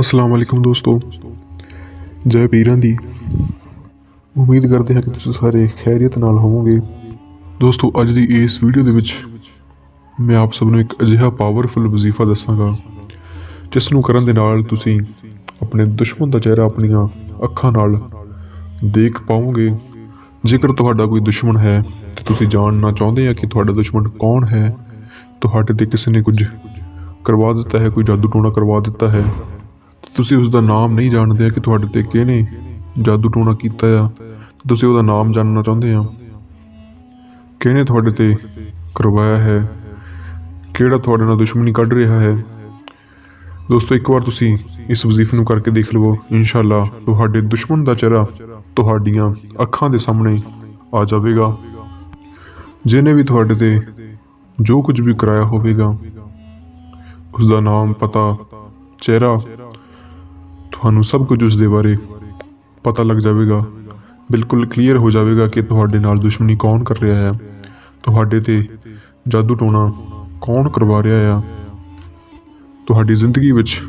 ਅਸਲਾਮ ਵਾਲੇਕੁਮ ਦੋਸਤੋ। ਜੈ ਪੀਰਾਂ ਦੀ। ਉਮੀਦ ਕਰਦੇ ਹਾਂ ਕਿ ਤੁਸੀਂ ਸਾਰੇ ਖੈਰੀਅਤ ਨਾਲ ਹੋਵੋਗੇ। ਦੋਸਤੋ, ਅੱਜ ਦੀ ਇਸ ਵੀਡੀਓ ਦੇ ਵਿੱਚ ਮੈਂ ਆਪ ਸਭ ਨੂੰ ਇੱਕ ਅਜਿਹਾ ਪਾਵਰਫੁਲ ਵਜ਼ੀਫਾ ਦੱਸਾਂਗਾ, ਜਿਸ ਨੂੰ ਕਰਨ ਦੇ ਨਾਲ ਤੁਸੀਂ ਆਪਣੇ ਦੁਸ਼ਮਣ ਦਾ ਚਿਹਰਾ ਆਪਣੀਆਂ ਅੱਖਾਂ ਨਾਲ ਦੇਖ ਪਾਓਗੇ। ਜੇਕਰ ਤੁਹਾਡਾ ਕੋਈ ਦੁਸ਼ਮਣ ਹੈ, ਤੇ ਤੁਸੀਂ ਜਾਣਨਾ ਚਾਹੁੰਦੇ ਆ ਕਿ ਤੁਹਾਡਾ ਦੁਸ਼ਮਣ ਕੌਣ ਹੈ, ਤੁਹਾਡੇ ਤੇ ਕਿਸੇ ਨੇ ਕੁਝ ਕਰਵਾ ਦਿੱਤਾ ਹੈ, ਕੋਈ ਜਾਦੂ ਟੋਣਾ ਕਰਵਾ ਦਿੱਤਾ ਹੈ ਤੁਸੀਂ ਉਸ ਦਾ ਨਾਮ ਨਹੀਂ ਜਾਣਦੇ ਆ ਕਿ ਤੁਹਾਡੇ ਤੇ ਕਿਹਨੇ ਜਾਦੂ ਟੋਣਾ ਕੀਤਾ ਆ। ਤੁਸੀਂ ਉਹਦਾ ਨਾਮ ਜਾਣਨਾ ਚਾਹੁੰਦੇ ਆ। ਕਿਹਨੇ ਤੁਹਾਡੇ ਤੇ ਕਰਵਾਇਆ ਹੈ? ਕਿਹੜਾ ਤੁਹਾਡੇ ਨਾਲ ਦੁਸ਼ਮਣੀ ਕੱਢ ਰਿਹਾ ਹੈ? ਦੋਸਤੋ, ਇੱਕ ਵਾਰ ਤੁਸੀਂ ਇਸ ਵਜ਼ੀਫੇ ਨੂੰ ਕਰਕੇ ਦੇਖ ਲਵੋ। ਇਨਸ਼ਾਅੱਲਾ, ਤੁਹਾਡੇ ਦੁਸ਼ਮਣ ਦਾ ਚਿਹਰਾ ਤੁਹਾਡੀਆਂ ਅੱਖਾਂ ਦੇ ਸਾਹਮਣੇ ਆ ਜਾਵੇਗਾ। ਜਿਹਨੇ ਵੀ ਤੁਹਾਡੇ ਤੇ ਜੋ ਕੁਝ ਵੀ ਕਰਾਇਆ ਹੋਵੇਗਾ ਉਸ ਦਾ ਨਾਮ ਪਤਾ, ਚਿਹਰਾ ਤੁਹਾਨੂੰ ਸਭ ਕੁਝ ਉਸ ਦੇ ਬਾਰੇ ਪਤਾ ਲੱਗ ਜਾਵੇਗਾ। ਬਿਲਕੁਲ ਕਲੀਅਰ ਹੋ ਜਾਵੇਗਾ ਕਿ ਤੁਹਾਡੇ ਨਾਲ ਦੁਸ਼ਮਣੀ ਕੌਣ ਕਰ ਰਿਹਾ ਹੈ। ਤੁਹਾਡੇ ਤੇ ਜਾਦੂ ਟੋਣਾ ਕੌਣ ਕਰਵਾ ਰਿਹਾ ਆ ਤੁਹਾਡੀ ਜ਼ਿੰਦਗੀ ਵਿੱਚ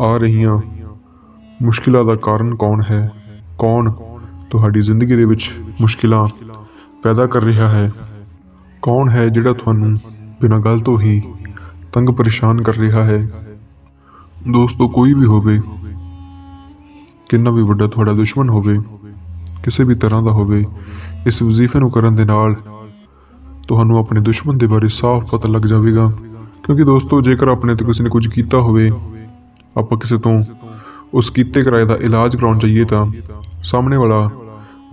ਆ ਰਹੀਆਂ ਮੁਸ਼ਕਿਲਾਂ ਦਾ ਕਾਰਨ ਕੌਣ ਹੈ? ਕੌਣ ਤੁਹਾਡੀ ਜ਼ਿੰਦਗੀ ਦੇ ਵਿੱਚ ਮੁਸ਼ਕਿਲਾਂ ਪੈਦਾ ਕਰ ਰਿਹਾ ਹੈ? ਕੌਣ ਹੈ ਜਿਹੜਾ ਤੁਹਾਨੂੰ ਬਿਨਾਂ ਗੱਲ ਤੋਂ ਹੀ ਤੰਗ ਪਰੇਸ਼ਾਨ ਕਰ ਰਿਹਾ ਹੈ? ਦੋਸਤੋ, ਕੋਈ ਵੀ ਹੋਵੇ ਕਿੰਨਾ ਵੀ ਵੱਡਾ ਤੁਹਾਡਾ ਦੁਸ਼ਮਣ ਹੋਵੇ, ਕਿਸੇ ਵੀ ਤਰ੍ਹਾਂ ਦਾ ਹੋਵੇ, ਇਸ ਵਜ਼ੀਫੇ ਨੂੰ ਕਰਨ ਦੇ ਨਾਲ ਤੁਹਾਨੂੰ ਆਪਣੇ ਦੁਸ਼ਮਣ ਦੇ ਬਾਰੇ ਸਾਫ਼ ਪਤਾ ਲੱਗ ਜਾਵੇਗਾ। ਕਿਉਂਕਿ ਦੋਸਤੋ, ਜੇਕਰ ਆਪਣੇ ਤੇ ਕਿਸੇ ਨੇ ਕੁਝ ਕੀਤਾ ਹੋਵੇ, ਆਪਾਂ ਕਿਸੇ ਤੋਂ ਉਸ ਕੀਤੇ ਕਰਾਏ ਦਾ ਇਲਾਜ ਕਰਾਉਣ ਚਾਹੀਏ ਤਾਂ ਸਾਹਮਣੇ ਵਾਲਾ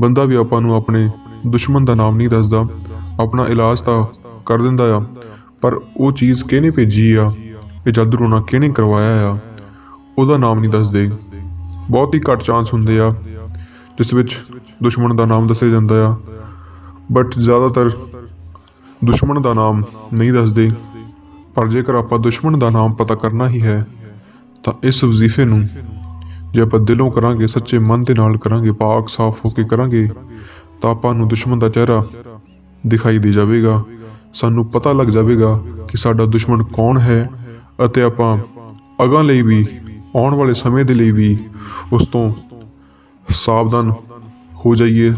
ਬੰਦਾ ਵੀ ਆਪਾਂ ਨੂੰ ਆਪਣੇ ਦੁਸ਼ਮਣ ਦਾ ਨਾਮ ਨਹੀਂ ਦੱਸਦਾ। ਆਪਣਾ ਇਲਾਜ ਤਾਂ ਕਰ ਦਿੰਦਾ ਆ, ਪਰ ਉਹ ਚੀਜ਼ ਕਿਹਨੇ ਭੇਜੀ ਆ? ਇਹ ਜਾਦੂ ਟੋਣਾ ਕਿਹਨੇ ਕਰਵਾਇਆ ਆ? ਉਹਦਾ ਨਾਮ ਨਹੀਂ ਦੱਸਦੇ। ਬਹੁਤ ਹੀ ਘੱਟ ਚਾਂਸ ਹੁੰਦੇ ਆ, ਜਿਸ ਵਿੱਚ ਦੁਸ਼ਮਣ ਦਾ ਨਾਮ ਦੱਸਿਆ ਜਾਂਦਾ ਆ। ਬਟ ਜ਼ਿਆਦਾਤਰ ਦੁਸ਼ਮਣ ਦਾ ਨਾਮ ਨਹੀਂ ਦੱਸਦੇ। ਪਰ ਜੇਕਰ ਆਪਾਂ ਦੁਸ਼ਮਣ ਦਾ ਨਾਮ ਪਤਾ ਕਰਨਾ ਹੀ ਹੈ, ਤਾਂ ਇਸ ਵਜ਼ੀਫੇ ਨੂੰ ਜੇ ਆਪਾਂ ਦਿਲੋਂ ਕਰਾਂਗੇ, ਸੱਚੇ ਮਨ ਦੇ ਨਾਲ ਕਰਾਂਗੇ, ਪਾਕ ਸਾਫ਼ ਹੋ ਕੇ ਕਰਾਂਗੇ, ਤਾਂ ਆਪਾਂ ਨੂੰ ਦੁਸ਼ਮਣ ਦਾ ਚਿਹਰਾ ਦਿਖਾਈ ਦੇ ਜਾਵੇਗਾ। ਸਾਨੂੰ ਪਤਾ ਲੱਗ ਜਾਵੇਗਾ ਕਿ ਸਾਡਾ ਦੁਸ਼ਮਣ ਕੌਣ ਹੈ ਅਤੇ ਆਪਾਂ ਅਗਾਂ ਲਈ ਵੀ ਆਉਣ ਵਾਲੇ ਸਮੇਂ ਦੇ ਲਈ ਵੀ ਉਸ ਤੋਂ ਸਾਵਧਾਨ ਹੋ ਜਾਈਏ,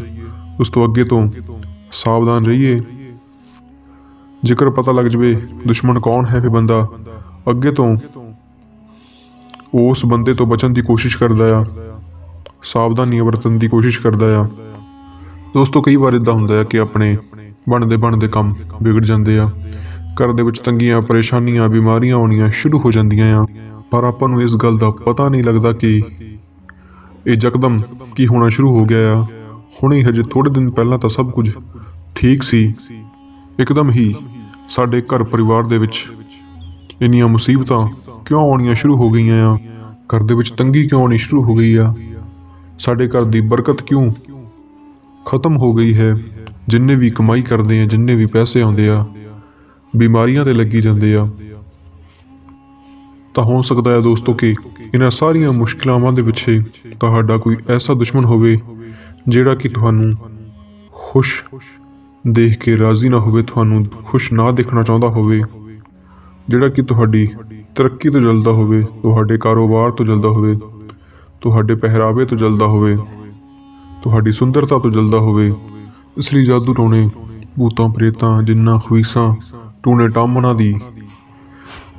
ਉਸ ਤੋਂ ਅੱਗੇ ਤੋਂ ਸਾਵਧਾਨ ਰਹੀਏ। ਜੇਕਰ ਪਤਾ ਲੱਗ ਜਵੇ ਦੁਸ਼ਮਣ ਕੌਣ ਹੈ, ਫਿਰ ਬੰਦਾ ਅੱਗੇ ਤੋਂ ਉਸ ਬੰਦੇ ਤੋਂ ਬਚਣ ਦੀ ਕੋਸ਼ਿਸ਼ ਕਰਦਾ ਆ, ਸਾਵਧਾਨੀ ਵਰਤਣ ਦੀ ਕੋਸ਼ਿਸ਼ ਕਰਦਾ ਆ। ਦੋਸਤੋ, ਕਈ ਵਾਰ ਇਦਾਂ ਹੁੰਦਾ ਆ ਕਿ ਆਪਣੇ ਬਣਦੇ ਬਣਦੇ ਕੰਮ ਵਿਗੜ ਜਾਂਦੇ ਆ। ਘਰ ਦੇ ਵਿੱਚ ਤੰਗੀਆਂ, ਪਰੇਸ਼ਾਨੀਆਂ, ਬਿਮਾਰੀਆਂ ਆਉਣੀਆਂ ਸ਼ੁਰੂ ਹੋ ਜਾਂਦੀਆਂ ਆ। ਪਰ ਆਪਾਂ ਨੂੰ ਇਸ ਗੱਲ ਦਾ ਪਤਾ ਨਹੀਂ ਲੱਗਦਾ ਕਿ ਇਹ ਯਕਦਮ ਕੀ ਹੋਣਾ ਸ਼ੁਰੂ ਹੋ ਗਿਆ ਆ। ਹੁਣੇ ਹਜੇ ਥੋੜੇ ਦਿਨ ਪਹਿਲਾਂ ਤਾਂ ਸਭ ਕੁਝ ਠੀਕ ਸੀ। ਇੱਕਦਮ ਹੀ ਸਾਡੇ ਘਰ ਪਰਿਵਾਰ ਦੇ ਵਿੱਚ ਇੰਨੀਆਂ ਮੁਸੀਬਤਾਂ ਕਿਉਂ ਆਉਣੀਆਂ ਸ਼ੁਰੂ ਹੋ ਗਈਆਂ ਆ? ਘਰ ਦੇ ਵਿੱਚ ਤੰਗੀ ਕਿਉਂ ਆਉਣੀ ਸ਼ੁਰੂ ਹੋ ਗਈ ਆ? ਸਾਡੇ ਘਰ ਦੀ ਬਰਕਤ ਕਿਉਂ ਖਤਮ ਹੋ ਗਈ ਹੈ? ਜਿੰਨੇ ਵੀ ਕਮਾਈ ਕਰਦੇ ਆ, ਜਿੰਨੇ ਵੀ ਪੈਸੇ ਆਉਂਦੇ ਆ, ਬਿਮਾਰੀਆਂ ਤੇ ਲੱਗੀ ਜਾਂਦੇ ਆ। ਤਾਂ ਹੋ ਸਕਦਾ ਹੈ ਦੋਸਤੋ ਕਿ ਇਹਨਾਂ ਸਾਰੀਆਂ ਮੁਸ਼ਕਲਾਵਾਂ ਦੇ ਪਿੱਛੇ ਤੁਹਾਡਾ ਕੋਈ ਐਸਾ ਦੁਸ਼ਮਣ ਹੋਵੇ ਜਿਹੜਾ ਕਿ ਤੁਹਾਨੂੰ ਖੁਸ਼ ਦੇਖ ਕੇ ਰਾਜ਼ੀ ਨਾ ਹੋਵੇ, ਤੁਹਾਨੂੰ ਖੁਸ਼ ਨਾ ਦੇਖਣਾ ਚਾਹੁੰਦਾ ਹੋਵੇ, ਜਿਹੜਾ ਕਿ ਤੁਹਾਡੀ ਤਰੱਕੀ ਤੋਂ ਜਲਦਾ ਹੋਵੇ, ਤੁਹਾਡੇ ਕਾਰੋਬਾਰ ਤੋਂ ਜਲਦਾ ਹੋਵੇ, ਤੁਹਾਡੇ ਪਹਿਰਾਵੇ ਤੋਂ ਜਲਦਾ ਹੋਵੇ, ਤੁਹਾਡੀ ਸੁੰਦਰਤਾ ਤੋਂ ਜਲਦਾ ਹੋਵੇ। ਇਸ ਲਈ ਜਾਦੂ ਟੋਣੇ, ਭੂਤਾਂ, ਪ੍ਰੇਤਾਂ, ਜਿੰਨਾ ਖਵੀਸਾਂ ਟੂਣੇ ਟਾਮਣਾ ਦੀ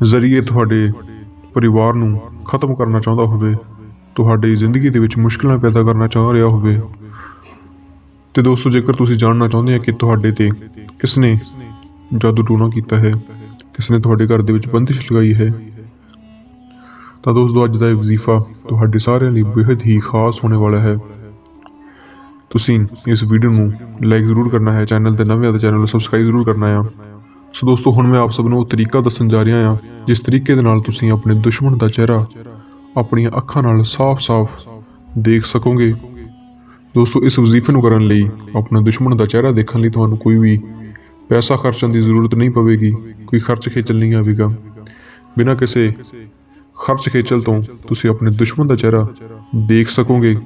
ਜ਼ਰੀਏ ਤੁਹਾਡੇ ਪਰਿਵਾਰ ਨੂੰ ਖਤਮ ਕਰਨਾ ਚਾਹੁੰਦਾ ਹੋਵੇ, ਤੁਹਾਡੀ ਜ਼ਿੰਦਗੀ ਦੇ ਵਿੱਚ ਮੁਸ਼ਕਲਾਂ ਪੈਦਾ ਕਰਨਾ ਚਾਹ ਰਿਹਾ ਹੋਵੇ। ਤੇ ਦੋਸਤੋ, ਜੇਕਰ ਤੁਸੀਂ ਜਾਣਨਾ ਚਾਹੁੰਦੇ ਹੋ ਕਿ ਤੁਹਾਡੇ ਤੇ ਕਿਸ ਨੇ ਜਾਦੂ ਟੂਣਾ ਕੀਤਾ ਹੈ ਕਿਸ ਨੇ ਤੁਹਾਡੇ ਘਰ ਦੇ ਵਿੱਚ ਬੰਦਿਸ਼ ਲਗਾਈ ਹੈ, ਤਾਂ ਦੋਸਤੋ, ਅੱਜ ਦਾ ਇਹ ਵਜ਼ੀਫਾ ਤੁਹਾਡੇ ਸਾਰਿਆਂ ਲਈ ਬੇहद ਹੀ ਖਾਸ ਹੋਣੇ ਵਾਲਾ ਹੈ। ਤੁਸੀਂ ਇਸ ਵੀਡੀਓ ਨੂੰ ਲਾਈਕ ਜ਼ਰੂਰ ਕਰਨਾ ਹੈ, ਚੈਨਲ ਤੇ ਨਵੇਂ ਆ ਤਾਂ ਚੈਨਲ ਨੂੰ ਸਬਸਕ੍ਰਾਈਬ ਜ਼ਰੂਰ ਕਰਨਾ ਹੈ ਸੋ ਦੋਸਤੋ, ਹੁਣ ਮੈਂ ਆਪ ਸਭ ਨੂੰ ਉਹ ਤਰੀਕਾ ਦੱਸਣ ਜਾ ਰਿਹਾ ਹਾਂ, ਜਿਸ ਤਰੀਕੇ ਦੇ ਨਾਲ ਤੁਸੀਂ ਆਪਣੇ ਦੁਸ਼ਮਣ ਦਾ ਚਿਹਰਾ ਆਪਣੀਆਂ ਅੱਖਾਂ ਨਾਲ ਸਾਫ਼-ਸਾਫ਼ ਦੇਖ ਸਕੋਗੇ। ਦੋਸਤੋ, ਇਸ ਵਜ਼ੀਫੇ ਨੂੰ ਕਰਨ ਲਈ ਆਪਣਾ ਦੁਸ਼ਮਣ ਦਾ ਚਿਹਰਾ ਦੇਖਣ ਲਈ ਤੁਹਾਨੂੰ ਕੋਈ ਵੀ ਪੈਸਾ ਖਰਚਣ ਦੀ ਜ਼ਰੂਰਤ ਨਹੀਂ ਪਵੇਗੀ, ਕੋਈ ਖਰਚ ਖੇਚਲ ਨਹੀਂ ਆਵੇਗਾ। ਬਿਨਾਂ ਕਿਸੇ ਖਰਚ ਖੇਚਲ ਤੋਂ ਤੁਸੀਂ ਆਪਣੇ ਦੁਸ਼ਮਣ ਦਾ ਚਿਹਰਾ ਦੇਖ ਸਕੋਗੇ।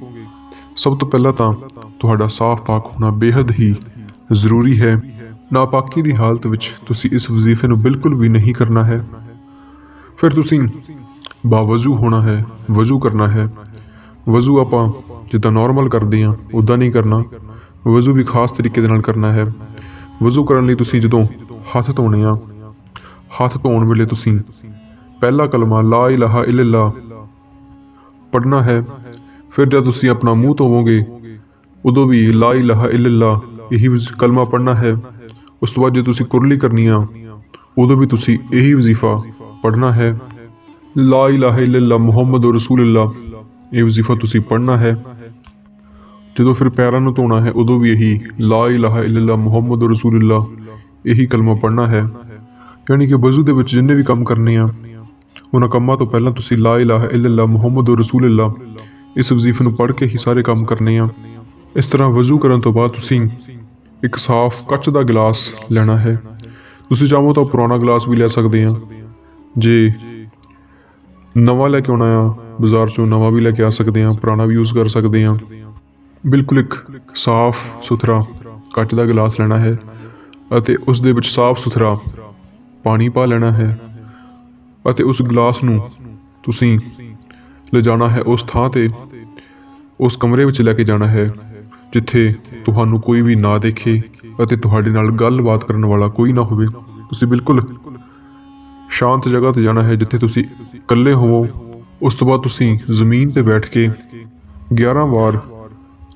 ਸਭ ਤੋਂ ਪਹਿਲਾਂ ਤਾਂ ਤੁਹਾਡਾ ਸਾਫ਼ ਪਾਕ ਹੋਣਾ ਬੇहद ਹੀ ਜ਼ਰੂਰੀ ਹੈ। ਨਾਪਾਕੀ ਦੀ ਹਾਲਤ ਵਿੱਚ ਤੁਸੀਂ ਇਸ ਵਜ਼ੀਫੇ ਨੂੰ ਬਿਲਕੁਲ ਵੀ ਨਹੀਂ ਕਰਨਾ ਹੈ। ਫਿਰ ਤੁਸੀਂ ਬਾਵਜ਼ੂ ਹੋਣਾ ਹੈ, ਵਜ਼ੂ ਕਰਨਾ ਹੈ। ਵਜ਼ੂ ਆਪਾਂ ਜਿੱਦਾਂ ਨਾਰਮਲ ਕਰਦੇ ਆ ਉਦਾਂ ਨਹੀਂ ਕਰਨਾ। ਵਜ਼ੂ ਵੀ ਖਾਸ ਤਰੀਕੇ ਦੇ ਨਾਲ ਕਰਨਾ ਹੈ। ਵਜ਼ੂ ਕਰਨ ਲਈ ਤੁਸੀਂ ਜਦੋਂ ਹੱਥ ਧੋਣੇ ਆ, ਹੱਥ ਧੋਣ ਵੇਲੇ ਤੁਸੀਂ ਪਹਿਲਾ ਕਲਮਾ ਲਾ ਇਲਾਹਾ ਇਲੱਲਾ ਪੜ੍ਹਨਾ ਹੈ। ਫਿਰ ਜਦ ਤੁਸੀਂ ਆਪਣਾ ਮੂੰਹ ਧੋਵੋਗੇ, ਉਦੋਂ ਵੀ ਲਾ ਇਲਾਹਾ ਇਲੱਲਾ ਇਹੀ ਕਲਮਾ ਪੜ੍ਹਨਾ ਹੈ। ਉਸ ਤੋਂ ਬਾਅਦ ਜੇ ਤੁਸੀਂ ਕੁਰਲੀ ਕਰਨੀ ਆ, ਉਦੋਂ ਵੀ ਤੁਸੀਂ ਇਹੀ ਵਜ਼ੀਫਾ ਪੜ੍ਹਨਾ ਹੈ। ਲਾ ਇਲਾਹਾ ਇਲੱਲਾ ਮੁਹੰਮਦ ਰਸੂਲullah ਇਹ ਵਜ਼ੀਫਾ ਤੁਸੀਂ ਪੜ੍ਹਨਾ ਹੈ। ਜਦੋਂ ਫਿਰ ਪੈਰਾਂ ਨੂੰ ਧੋਣਾ ਹੈ, ਉਦੋਂ ਵੀ ਇਹੀ ਲਾ ਇਲਾਹਾ ਇਲੱਲਾ ਮੁਹੰਮਦ ਰਸੂਲullah ਇਹੀ ਕਲਮਾ ਪੜ੍ਹਨਾ ਹੈ। ਯਾਨੀ ਕਿ ਵਜ਼ੂ ਦੇ ਵਿੱਚ ਜਿੰਨੇ ਵੀ ਕੰਮ ਕਰਨੇ ਆ, ਉਹਨਾਂ ਕੰਮਾਂ ਤੋਂ ਪਹਿਲਾਂ ਤੁਸੀਂ ਲਾ ਇਲਾਹਾ ਇਲੱਲਾ ਮੁਹੰਮਦ ਰਸੂਲullah ਇਸ ਵਜ਼ੀਫੇ ਨੂੰ ਪੜ੍ਹ ਕੇ ਹੀ ਸਾਰੇ ਕੰਮ ਕਰਨੇ ਆ। ਇਸ ਤਰ੍ਹਾਂ ਵਜ਼ੂ ਕਰਨ ਤੋਂ ਬਾਅਦ ਤੁਸੀਂ ਇੱਕ ਸਾਫ਼ ਕੱਚ ਦਾ ਗਲਾਸ ਲੈਣਾ ਹੈ। ਤੁਸੀਂ ਚਾਹੋ ਤਾਂ ਪੁਰਾਣਾ ਗਲਾਸ ਵੀ ਲੈ ਸਕਦੇ ਆ। ਜੇ ਨਵਾਂ ਲੈ ਕੇ ਆਉਣਾ ਆ, ਬਾਜ਼ਾਰ ਚੋਂ ਨਵਾਂ ਵੀ ਲੈ ਕੇ ਆ ਸਕਦੇ ਆ, ਪੁਰਾਣਾ ਵੀ ਯੂਜ਼ ਕਰ ਸਕਦੇ ਆ। ਬਿਲਕੁਲ ਇੱਕ ਸਾਫ਼, ਸੁਥਰਾ ਕੱਚ ਦਾ ਗਲਾਸ ਲੈਣਾ ਹੈ ਅਤੇ ਉਸ ਦੇ ਵਿੱਚ ਸਾਫ਼, ਸੁਥਰਾ ਪਾਣੀ ਪਾ ਲੈਣਾ ਹੈ ਅਤੇ ਉਸ ਗਲਾਸ ਨੂੰ ਤੁਸੀਂ ਲਿਜਾਣਾ ਹੈ ਉਸ ਥਾਂ ਤੇ, ਉਸ ਕਮਰੇ ਵਿੱਚ ਲੈ ਕੇ ਜਾਣਾ ਹੈ। ਜਿੱਥੇ ਤੁਹਾਨੂੰ ਕੋਈ ਵੀ ਨਾ ਦੇਖੇ ਅਤੇ ਤੁਹਾਡੇ ਨਾਲ ਗੱਲਬਾਤ ਕਰਨ ਵਾਲਾ ਕੋਈ ਨਾ ਹੋਵੇ, ਤੁਸੀਂ ਬਿਲਕੁਲ ਸ਼ਾਂਤ ਜਗ੍ਹਾ ਤੇ ਜਾਣਾ ਹੈ ਜਿੱਥੇ ਤੁਸੀਂ ਇਕੱਲੇ ਹੋਵੋ। ਉਸ ਤੋਂ ਬਾਅਦ ਤੁਸੀਂ ਜ਼ਮੀਨ ਤੇ ਬੈਠ ਕੇ 11 ਵਾਰ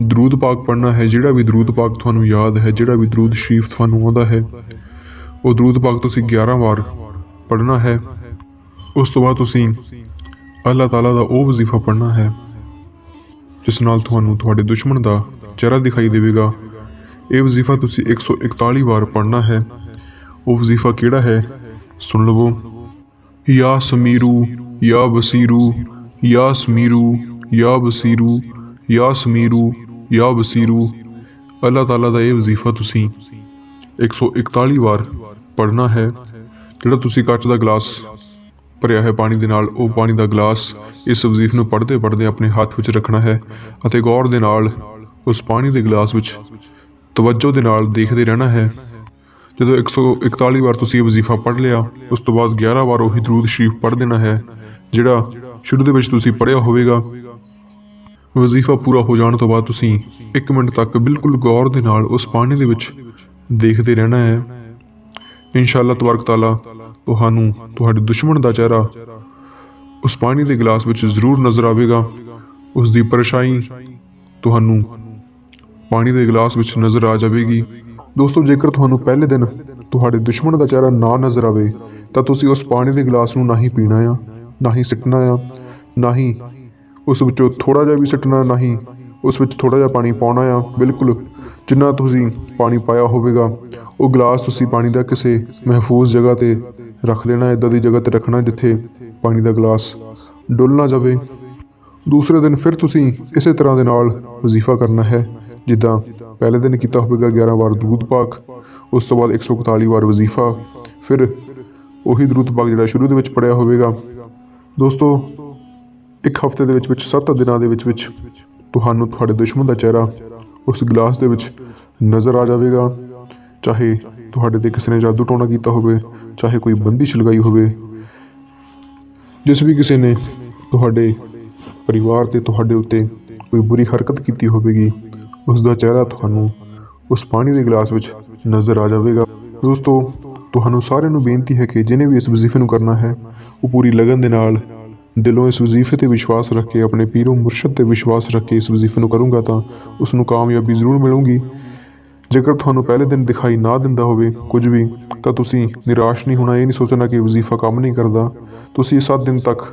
ਦਰੂਦ ਪਾਕ ਪੜ੍ਹਨਾ ਹੈ। ਜਿਹੜਾ ਵੀ ਦਰੂਦ ਪਾਕ ਤੁਹਾਨੂੰ ਯਾਦ ਹੈ, ਜਿਹੜਾ ਵੀ ਦਰੂਦ ਸ਼ਰੀਫ ਤੁਹਾਨੂੰ ਆਉਂਦਾ ਹੈ, ਉਹ ਦਰੂਦ ਪਾਕ ਤੁਸੀਂ 11 ਵਾਰ ਪੜ੍ਹਨਾ ਹੈ। ਉਸ ਤੋਂ ਬਾਅਦ ਤੁਸੀਂ ਅੱਲਾਹ ਤਾਲਾ ਦਾ ਉਹ ਵਜ਼ੀਫਾ ਪੜ੍ਹਨਾ ਹੈ, ਜਿਸ ਨਾਲ ਤੁਹਾਨੂੰ ਤੁਹਾਡੇ ਦੁਸ਼ਮਣ ਦਾ ਚਿਹਰਾ ਦਿਖਾਈ ਦੇਵੇਗਾ। ਇਹ ਵਜ਼ੀਫਾ ਤੁਸੀਂ 141 ਵਾਰ ਪੜ੍ਹਨਾ ਹੈ। ਉਹ ਵਜ਼ੀਫਾ ਕਿਹੜਾ ਹੈ? ਸੁਣ ਲਵੋ। ਯਾ ਸਮੀਰੂ, ਯਾ ਬਸੀਰੂ, ਯਾ ਸਮੀਰੂ, ਯਾ ਬਸੀਰੂ, ਯਾ ਸਮੀਰੂ, ਯਾ ਬਸੀਰੂ। ਅੱਲਾਹ ਤਾਲਾ ਦਾ ਇਹ ਵਜ਼ੀਫਾ ਤੁਸੀਂ 141 ਵਾਰ ਪੜ੍ਹਨਾ ਹੈ। ਜਿਹੜਾ ਤੁਸੀਂ ਕੱਚ ਦਾ ਗਲਾਸ ਭਰਿਆ ਹੈ ਪਾਣੀ ਦੇ ਨਾਲ, ਉਹ ਪਾਣੀ ਦਾ ਗਲਾਸ ਇਸ ਵਜ਼ੀਫ ਨੂੰ ਪੜ੍ਹਦੇ ਪੜ੍ਹਦੇ ਆਪਣੇ ਹੱਥ ਵਿੱਚ ਰੱਖਣਾ ਹੈ ਅਤੇ ਗੌਰ ਦੇ ਨਾਲ ਉਸ ਪਾਣੀ ਦੇ ਗਲਾਸ ਵਿੱਚ ਤਵੱਜੋ ਦੇ ਨਾਲ ਦੇਖਦੇ ਰਹਿਣਾ ਹੈ। ਜਦੋਂ 141 ਵਾਰ ਤੁਸੀਂ ਇਹ ਵਜ਼ੀਫਾ ਪੜ੍ਹ ਲਿਆ, ਉਸ ਤੋਂ ਬਾਅਦ 11 ਵਾਰ ਉਹੀ ਦਰੂਦ ਸ਼ਰੀਫ ਪੜ੍ਹ ਦੇਣਾ ਹੈ, ਜਿਹੜਾ ਸ਼ੁਰੂ ਦੇ ਵਿੱਚ ਤੁਸੀਂ ਪੜ੍ਹਿਆ ਹੋਵੇਗਾ। ਵਜ਼ੀਫਾ ਪੂਰਾ ਹੋ ਜਾਣ ਤੋਂ ਬਾਅਦ ਤੁਸੀਂ 1 ਮਿੰਟ ਤੱਕ ਬਿਲਕੁਲ ਗੌਰ ਦੇ ਨਾਲ ਉਸ ਪਾਣੀ ਦੇ ਵਿੱਚ ਦੇਖਦੇ ਰਹਿਣਾ ਹੈ। ਇਨਸ਼ਾਅੱਲਾ ਤਬਾਰਕ ਤਾਲਾ ਤੁਹਾਨੂੰ, ਤੁਹਾਡੇ ਦੁਸ਼ਮਣ ਦਾ ਚਿਹਰਾ ਉਸ ਪਾਣੀ ਦੇ ਗਲਾਸ ਵਿੱਚ ਜ਼ਰੂਰ ਨਜ਼ਰ ਆਵੇਗਾ। ਉਸ ਦੀ ਪਰਛਾਈ ਤੁਹਾਨੂੰ ਪਾਣੀ ਦੇ ਗਲਾਸ ਵਿੱਚ ਨਜ਼ਰ ਆ ਜਾਵੇਗੀ। ਦੋਸਤੋ, ਜੇਕਰ ਤੁਹਾਨੂੰ ਪਹਿਲੇ ਦਿਨ ਤੁਹਾਡੇ ਦੁਸ਼ਮਣ ਦਾ ਚਿਹਰਾ ਨਾ ਨਜ਼ਰ ਆਵੇ, ਤਾਂ ਤੁਸੀਂ ਉਸ ਪਾਣੀ ਦੇ ਗਲਾਸ ਨੂੰ ਨਾ ਹੀ ਪੀਣਾ ਆ, ਨਾ ਹੀ ਸਿੱਟਣਾ ਆ, ਨਾ ਹੀ ਉਸ ਵਿੱਚੋਂ ਥੋੜਾ ਜਿਹਾ ਵੀ ਸਿੱਟਣਾ, ਨਾ ਹੀ ਉਸ ਵਿੱਚ ਥੋੜਾ ਜਿਹਾ ਪਾਣੀ ਪਾਉਣਾ ਆ। ਬਿਲਕੁਲ ਜਿੰਨਾ ਤੁਸੀਂ ਪਾਣੀ ਪਾਇਆ ਹੋਵੇਗਾ, ਉਹ ਗਲਾਸ ਤੁਸੀਂ ਪਾਣੀ ਦਾ ਕਿਸੇ ਮਹਿਫੂਜ਼ ਜਗ੍ਹਾ ਤੇ ਰੱਖ ਦੇਣਾ ਇਦਾਂ ਦੀ ਜਗ੍ਹਾ ਤੇ ਰੱਖਣਾ ਜਿੱਥੇ ਪਾਣੀ ਦਾ ਗਲਾਸ ਡੁੱਲ ਨਾ ਜਾਵੇ। ਦੂਸਰੇ ਦਿਨ ਫਿਰ ਤੁਸੀਂ ਇਸੇ ਤਰ੍ਹਾਂ ਦੇ ਨਾਲ ਵਜ਼ੀਫਾ ਕਰਨਾ ਹੈ। ਜਿੱਦਾਂ ਪਹਿਲੇ ਦਿਨ ਕੀਤਾ ਹੋਵੇਗਾ 11 ਵਾਰ ਦਰੂਦ ਪਾਕ, ਉਸ ਤੋਂ ਬਾਅਦ 141 ਵਾਰ ਵਜ਼ੀਫਾ। ਫਿਰ ਉਹੀ ਦਰੂਦ ਪਾਕ ਜਿਹੜਾ ਸ਼ੁਰੂ ਦੇ ਵਿੱਚ ਪੜਿਆ ਹੋਵੇਗਾ। ਦੋਸਤੋ, ਇੱਕ ਹਫ਼ਤੇ ਦੇ ਵਿੱਚ ਵਿੱਚ 7 ਦਿਨਾਂ ਦੇ ਵਿੱਚ ਵਿੱਚ ਤੁਹਾਨੂੰ ਤੁਹਾਡੇ ਦੁਸ਼ਮਣ ਦਾ ਚਿਹਰਾ ਉਸ ਗਲਾਸ ਦੇ ਵਿੱਚ ਨਜ਼ਰ ਆ ਜਾਵੇਗਾ। ਚਾਹੇ ਤੁਹਾਡੇ ਤੇ ਕਿਸੇ ਨੇ ਜਾਦੂ ਟੋਣਾ ਕੀਤਾ ਹੋਵੇ, ਚਾਹੇ ਕੋਈ ਬੰਦਿਸ਼ ਲਗਾਈ ਹੋਵੇ, ਜਿਸ ਵੀ ਕਿਸੇ ਨੇ ਤੁਹਾਡੇ ਪਰਿਵਾਰ ਤੇ ਤੁਹਾਡੇ ਉੱਤੇ ਕੋਈ ਬੁਰੀ ਹਰਕਤ ਕੀਤੀ ਹੋਵੇਗੀ ਉਸ ਦਾ ਚਿਹਰਾ ਤੁਹਾਨੂੰ ਉਸ ਪਾਣੀ ਦੇ ਗਲਾਸ ਵਿੱਚ ਨਜ਼ਰ ਆ ਜਾਵੇਗਾ। ਦੋਸਤੋ, ਤੁਹਾਨੂੰ ਸਾਰਿਆਂ ਨੂੰ ਬੇਨਤੀ ਹੈ ਕਿ ਜਿਹਨੇ ਵੀ ਇਸ ਵਜ਼ੀਫੇ ਨੂੰ ਕਰਨਾ ਹੈ, ਉਹ ਪੂਰੀ ਲਗਨ ਦੇ ਨਾਲ ਦਿਲੋਂ ਇਸ ਵਜ਼ੀਫੇ ਤੇ ਵਿਸ਼ਵਾਸ ਰੱਖ ਕੇ ਆਪਣੇ ਪੀਰੋ ਮੁਰਸ਼ਦ ਤੇ ਵਿਸ਼ਵਾਸ ਰੱਖ ਕੇ ਇਸ ਵਜ਼ੀਫੇ ਨੂੰ ਕਰੂੰਗਾ ਤਾਂ ਉਸ ਨੂੰ ਕਾਮਯਾਬੀ ਜ਼ਰੂਰ ਮਿਲੂਗੀ। ਜੇਕਰ ਤੁਹਾਨੂੰ ਪਹਿਲੇ ਦਿਨ ਦਿਖਾਈ ਨਾ ਦਿੰਦਾ ਹੋਵੇ ਕੁਝ ਵੀ, ਤਾਂ ਤੁਸੀਂ ਨਿਰਾਸ਼ ਨਹੀਂ ਹੋਣਾ। ਇਹ ਨਹੀਂ ਸੋਚਣਾ ਕਿ ਵਜ਼ੀਫਾ ਕੰਮ ਨਹੀਂ ਕਰਦਾ। ਤੁਸੀਂ 7 ਦਿਨ ਤੱਕ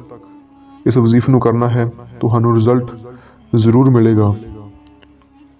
ਇਸ ਵਜ਼ੀਫੇ ਨੂੰ ਕਰਨਾ ਹੈ, ਤੁਹਾਨੂੰ ਰਿਜ਼ਲਟ ਜ਼ਰੂਰ ਮਿਲੇਗਾ।